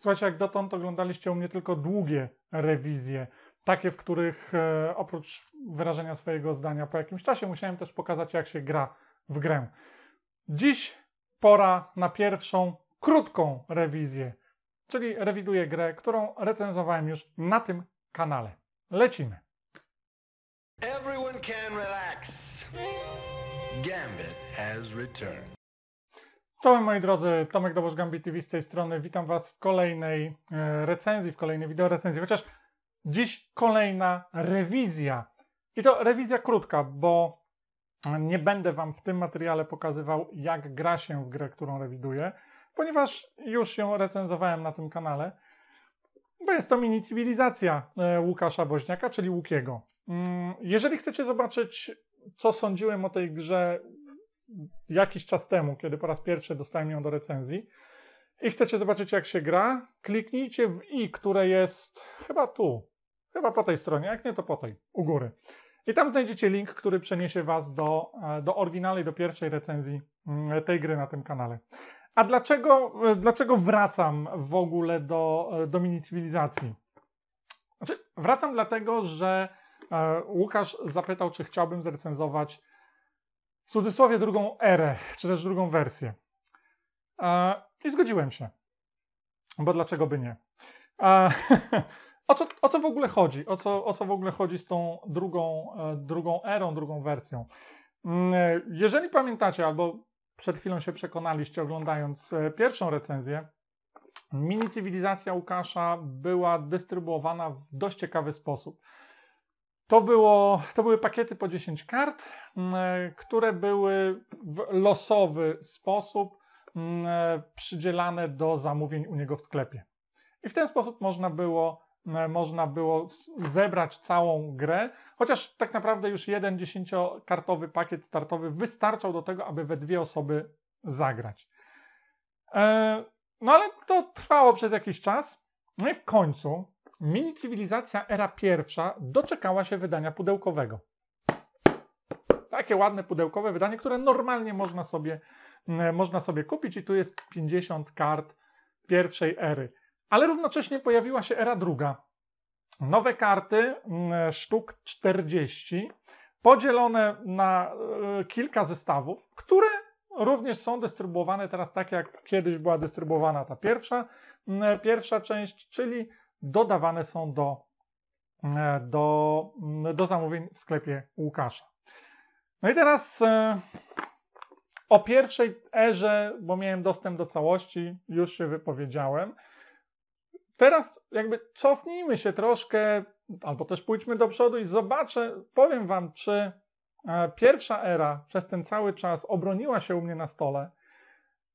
Słuchajcie, jak dotąd oglądaliście u mnie tylko długie rewizje, takie, w których e, oprócz wyrażenia swojego zdania po jakimś czasie musiałem też pokazać, jak się gra w grę. Dziś pora na pierwszą krótką rewizję, czyli rewiduję grę, którą recenzowałem już na tym kanale. Lecimy. Everyone can relax. Gambit has returned. Czołem moi drodzy, Tomek Dobosz Gambit TV z tej strony. Witam Was w kolejnej e, recenzji, w kolejnej wideo recenzji. Chociaż dziś kolejna rewizja. I to rewizja krótka, bo nie będę Wam w tym materiale pokazywał, jak gra się w grę, którą rewiduję, ponieważ już ją recenzowałem na tym kanale, bo jest to mini cywilizacja e, Łukasza Boźniaka, czyli Łukiego. Mm, jeżeli chcecie zobaczyć, co sądziłem o tej grze jakiś czas temu, kiedy po raz pierwszy dostałem ją do recenzji i chcecie zobaczyć, jak się gra, kliknijcie w i, które jest chyba tu, chyba po tej stronie, jak nie to po tej, u góry. I tam znajdziecie link, który przeniesie Was do, e, do oryginalnej, do pierwszej recenzji mm, tej gry na tym kanale. A dlaczego, e, dlaczego wracam w ogóle do, e, do mini cywilizacji? Znaczy, wracam dlatego, że Łukasz zapytał, czy chciałbym zrecenzować w cudzysłowie drugą erę, czy też drugą wersję. I zgodziłem się. Bo dlaczego by nie? O co, o co w ogóle chodzi? O co, o co w ogóle chodzi z tą drugą, e, drugą erą, drugą wersją? Mm, jeżeli pamiętacie, albo przed chwilą się przekonaliście, oglądając e, pierwszą recenzję, mini cywilizacja Łukasza była dystrybuowana w dość ciekawy sposób. To, było, to były pakiety po 10 kart, mm, które były w losowy sposób mm, przydzielane do zamówień u niego w sklepie. I w ten sposób można było E, można było zebrać całą grę, chociaż tak naprawdę już jeden dziesięciokartowy pakiet startowy wystarczał do tego, aby we dwie osoby zagrać. E, no ale to trwało przez jakiś czas. No i w końcu mini cywilizacja era pierwsza doczekała się wydania pudełkowego. Takie ładne pudełkowe wydanie, które normalnie można sobie, można sobie kupić i tu jest 50 kart pierwszej ery. Ale równocześnie pojawiła się era druga. Nowe karty, sztuk 40, podzielone na e, kilka zestawów, które również są dystrybuowane teraz tak, jak kiedyś była dystrybuowana ta pierwsza, pierwsza część, czyli dodawane są do, e, do, do zamówień w sklepie Łukasza. No i teraz e, o pierwszej erze, bo miałem dostęp do całości, już się wypowiedziałem. Teraz jakby cofnijmy się troszkę, albo też pójdźmy do przodu i zobaczę, powiem Wam, czy e, pierwsza era przez ten cały czas obroniła się u mnie na stole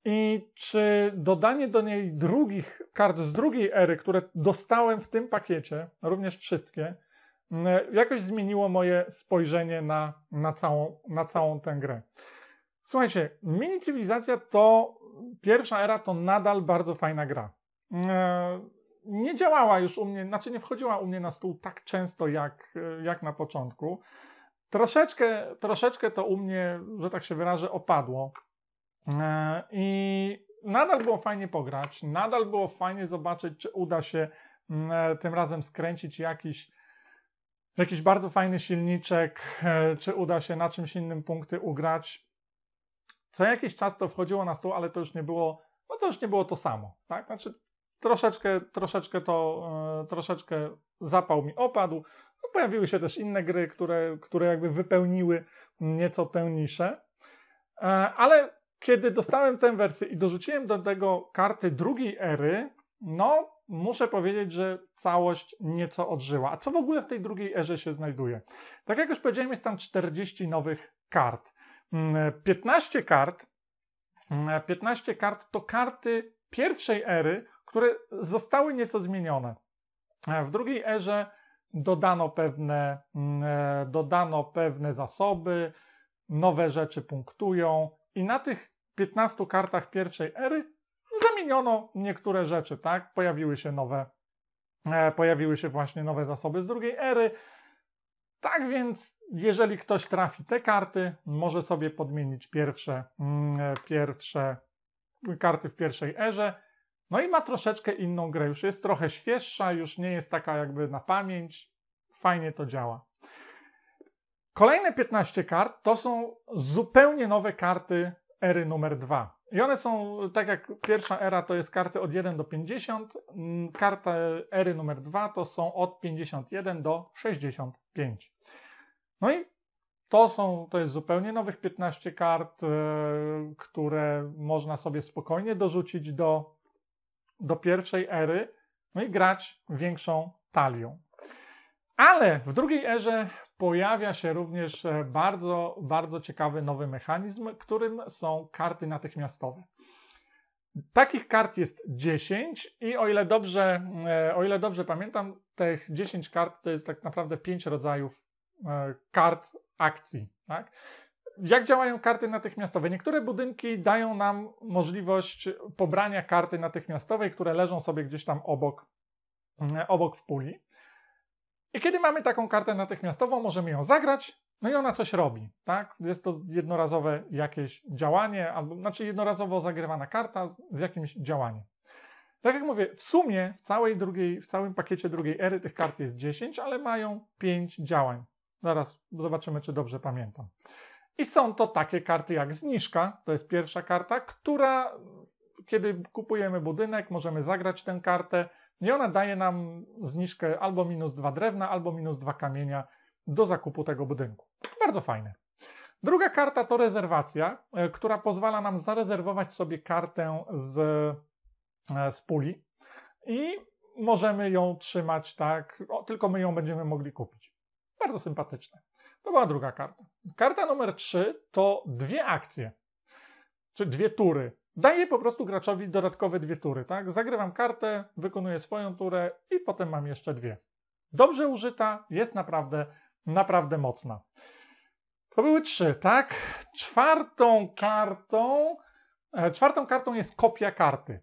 i czy dodanie do niej drugich kart z drugiej ery, które dostałem w tym pakiecie, również wszystkie, jakoś zmieniło moje spojrzenie na, na, całą, na całą tę grę. Słuchajcie, mini cywilizacja to pierwsza era to nadal bardzo fajna gra. E, nie działała już u mnie, znaczy nie wchodziła u mnie na stół tak często jak, jak na początku. Troszeczkę, troszeczkę to u mnie, że tak się wyrażę, opadło. E, I nadal było fajnie pograć, nadal było fajnie zobaczyć, czy uda się e, tym razem skręcić jakiś, jakiś bardzo fajny silniczek, e, czy uda się na czymś innym punkty ugrać. Co jakiś czas to wchodziło na stół, ale to już nie było, no to już nie było to samo, tak? Znaczy troszeczkę, troszeczkę to, troszeczkę zapał mi opadł. No, pojawiły się też inne gry, które, które jakby wypełniły nieco tę niszę. E, ale kiedy dostałem tę wersję i dorzuciłem do tego karty drugiej ery, no muszę powiedzieć, że całość nieco odżyła. A co w ogóle w tej drugiej erze się znajduje? Tak jak już powiedziałem, jest tam 40 nowych kart. 15 mm, kart, 15 mm, kart to karty pierwszej ery, które zostały nieco zmienione. W drugiej erze dodano pewne, mm, e, dodano pewne zasoby, nowe rzeczy punktują i na tych 15 kartach pierwszej ery zamieniono niektóre rzeczy, tak? Pojawiły się nowe, e, pojawiły się właśnie nowe zasoby z drugiej ery. Tak więc, jeżeli ktoś trafi te karty, może sobie podmienić pierwsze, mm, e, pierwsze karty w pierwszej erze No i ma troszeczkę inną grę, już jest trochę świeższa, już nie jest taka jakby na pamięć. Fajnie to działa. Kolejne 15 kart to są zupełnie nowe karty ery numer 2. I one są, tak jak pierwsza era to jest karty od 1 do 50, mm, karta ery numer 2 to są od 51 do 65. No i to są, to jest zupełnie nowych 15 kart, e, które można sobie spokojnie dorzucić do, do pierwszej ery, no i grać większą talią. Ale w drugiej erze pojawia się również e, bardzo, bardzo ciekawy nowy mechanizm, którym są karty natychmiastowe. Takich kart jest 10 i o ile dobrze, e, o ile dobrze pamiętam, tych 10 kart to jest tak naprawdę 5 rodzajów kart akcji. Tak? Jak działają karty natychmiastowe? Niektóre budynki dają nam możliwość pobrania karty natychmiastowej, które leżą sobie gdzieś tam obok, obok w puli. I kiedy mamy taką kartę natychmiastową, możemy ją zagrać, no i ona coś robi, tak? Jest to jednorazowe jakieś działanie, albo znaczy jednorazowo zagrywana karta z jakimś działaniem. Tak jak mówię, w sumie w całej drugiej, w całym pakiecie drugiej ery tych kart jest 10, ale mają 5 działań. Zaraz zobaczymy, czy dobrze pamiętam. I są to takie karty jak zniżka, to jest pierwsza karta, która, kiedy kupujemy budynek, możemy zagrać tę kartę i ona daje nam zniżkę albo minus dwa drewna, albo minus dwa kamienia do zakupu tego budynku. Bardzo fajne. Druga karta to rezerwacja, e, która pozwala nam zarezerwować sobie kartę z, e, z puli i możemy ją trzymać tak, o, tylko my ją będziemy mogli kupić. Bardzo sympatyczne. To była druga karta. Karta numer 3 to dwie akcje, czy dwie tury. Daję po prostu graczowi dodatkowe dwie tury, tak? Zagrywam kartę, wykonuję swoją turę i potem mam jeszcze dwie. Dobrze użyta, jest naprawdę, naprawdę mocna. To były trzy, tak? Czwartą kartą, e, czwartą kartą jest kopia karty.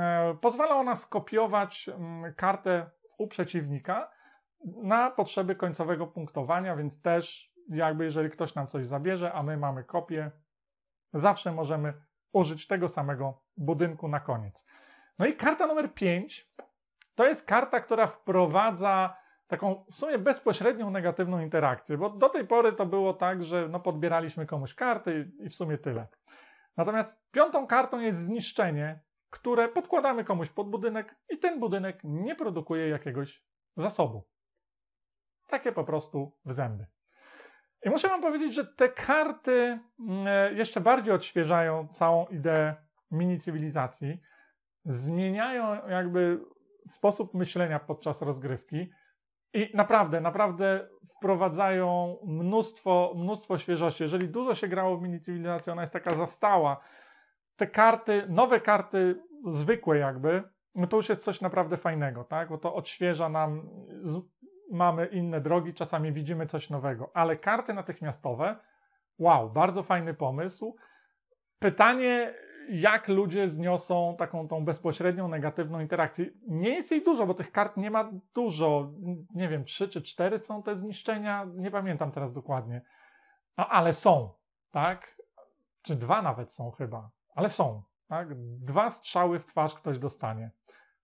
E, pozwala ona skopiować mm, kartę u przeciwnika na potrzeby końcowego punktowania, więc też jakby jeżeli ktoś nam coś zabierze, a my mamy kopię, zawsze możemy użyć tego samego budynku na koniec. No i karta numer 5 to jest karta, która wprowadza taką w sumie bezpośrednią negatywną interakcję, bo do tej pory to było tak, że no podbieraliśmy komuś karty i w sumie tyle. Natomiast piątą kartą jest zniszczenie, które podkładamy komuś pod budynek i ten budynek nie produkuje jakiegoś zasobu. Takie po prostu w zęby. I muszę Wam powiedzieć, że te karty mm, e, jeszcze bardziej odświeżają całą ideę mini cywilizacji, zmieniają jakby sposób myślenia podczas rozgrywki i naprawdę, naprawdę wprowadzają mnóstwo, mnóstwo świeżości. Jeżeli dużo się grało w mini cywilizację, ona jest taka zastała. Te karty, nowe karty, zwykłe jakby, no to już jest coś naprawdę fajnego, tak? Bo to odświeża nam mamy inne drogi, czasami widzimy coś nowego, ale karty natychmiastowe, wow, bardzo fajny pomysł. Pytanie, jak ludzie zniosą taką tą bezpośrednią negatywną interakcję. Nie jest jej dużo, bo tych kart nie ma dużo. Nie wiem, trzy czy cztery są te zniszczenia, nie pamiętam teraz dokładnie. No, ale są, tak? Czy dwa nawet są chyba, ale są, tak? Dwa strzały w twarz ktoś dostanie.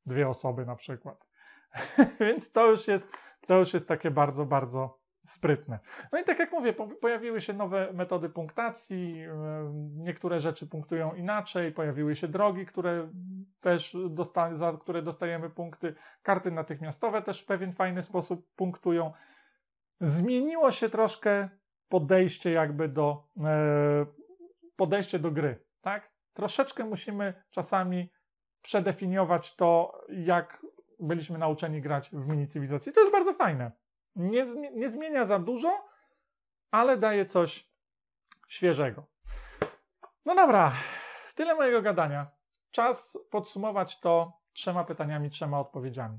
Dwie osoby na przykład. Więc to już jest to już jest takie bardzo, bardzo sprytne. No i tak jak mówię, pojawiły się nowe metody punktacji, niektóre rzeczy punktują inaczej, pojawiły się drogi, które też dosta za które dostajemy punkty, karty natychmiastowe też w pewien fajny sposób punktują. Zmieniło się troszkę podejście jakby do e, podejście do gry, tak? Troszeczkę musimy czasami przedefiniować to, jak byliśmy nauczeni grać w mini cywilizacji. To jest bardzo fajne. Nie, nie zmienia za dużo, ale daje coś świeżego. No dobra, tyle mojego gadania. Czas podsumować to trzema pytaniami, trzema odpowiedziami.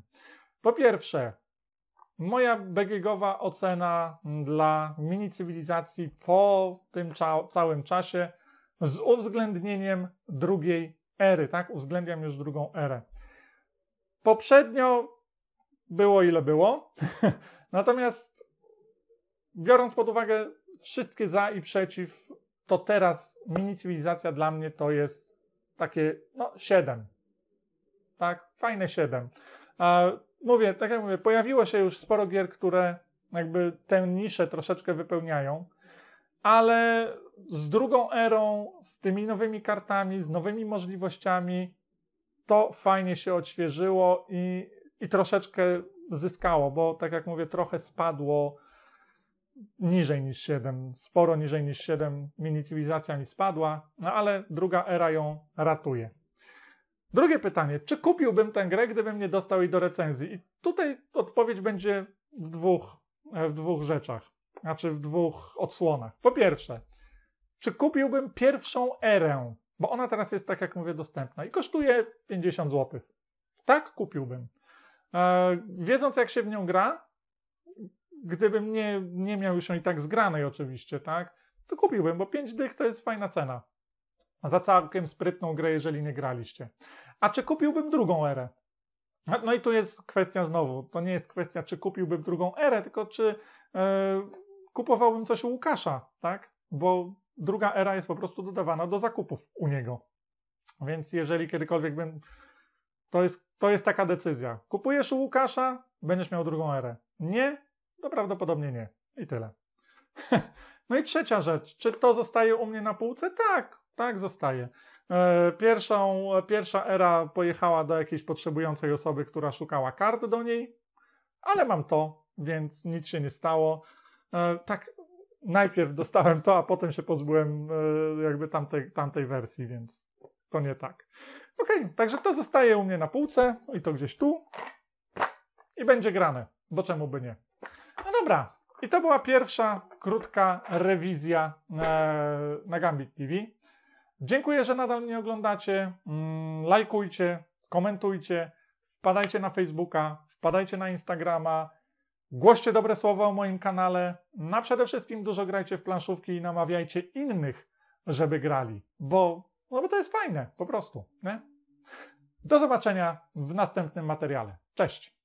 Po pierwsze, moja BGGowa ocena dla mini cywilizacji po tym cza całym czasie z uwzględnieniem drugiej ery, tak? Uwzględniam już drugą erę. Poprzednio było ile było. Natomiast biorąc pod uwagę wszystkie za i przeciw, to teraz mini cywilizacja dla mnie to jest takie no 7. tak? Fajne 7. A mówię, tak jak mówię, pojawiło się już sporo gier, które jakby tę niszę troszeczkę wypełniają, ale z drugą erą, z tymi nowymi kartami, z nowymi możliwościami, to fajnie się odświeżyło i, i troszeczkę zyskało, bo tak jak mówię, trochę spadło niżej niż 7, sporo niżej niż 7, minitywizacja mi spadła, no ale druga era ją ratuje. Drugie pytanie, czy kupiłbym tę grę, gdybym nie dostał jej do recenzji? I tutaj odpowiedź będzie w dwóch, w dwóch rzeczach, znaczy w dwóch odsłonach. Po pierwsze, czy kupiłbym pierwszą erę, bo ona teraz jest, tak jak mówię, dostępna i kosztuje 50 zł. Tak, kupiłbym. E, wiedząc, jak się w nią gra, gdybym nie, nie miał już i tak zgranej oczywiście, tak, to kupiłbym, bo 5 dych to jest fajna cena. Za całkiem sprytną grę, jeżeli nie graliście. A czy kupiłbym drugą erę? No, no i tu jest kwestia znowu, to nie jest kwestia, czy kupiłbym drugą erę, tylko czy e, kupowałbym coś u Łukasza, tak? Bo druga era jest po prostu dodawana do zakupów u niego. Więc jeżeli kiedykolwiek bym. To jest, to jest taka decyzja. Kupujesz u Łukasza, będziesz miał drugą erę. Nie, to prawdopodobnie nie. I tyle. No i trzecia rzecz. Czy to zostaje u mnie na półce? Tak, tak zostaje. E, pierwszą, pierwsza era pojechała do jakiejś potrzebującej osoby, która szukała kart do niej, ale mam to, więc nic się nie stało. E, tak, najpierw dostałem to, a potem się pozbyłem e, jakby tamtej, tamtej wersji, więc to nie tak. Ok, także to zostaje u mnie na półce i to gdzieś tu i będzie grane, bo czemu by nie. No dobra, i to była pierwsza krótka rewizja na Gambit TV. Dziękuję, że nadal mnie oglądacie. Mm, lajkujcie, komentujcie, wpadajcie na Facebooka, wpadajcie na Instagrama, głoście dobre słowa o moim kanale. Na przede wszystkim dużo grajcie w planszówki i namawiajcie innych, żeby grali, bo, no bo to jest fajne, po prostu. Nie? Do zobaczenia w następnym materiale. Cześć!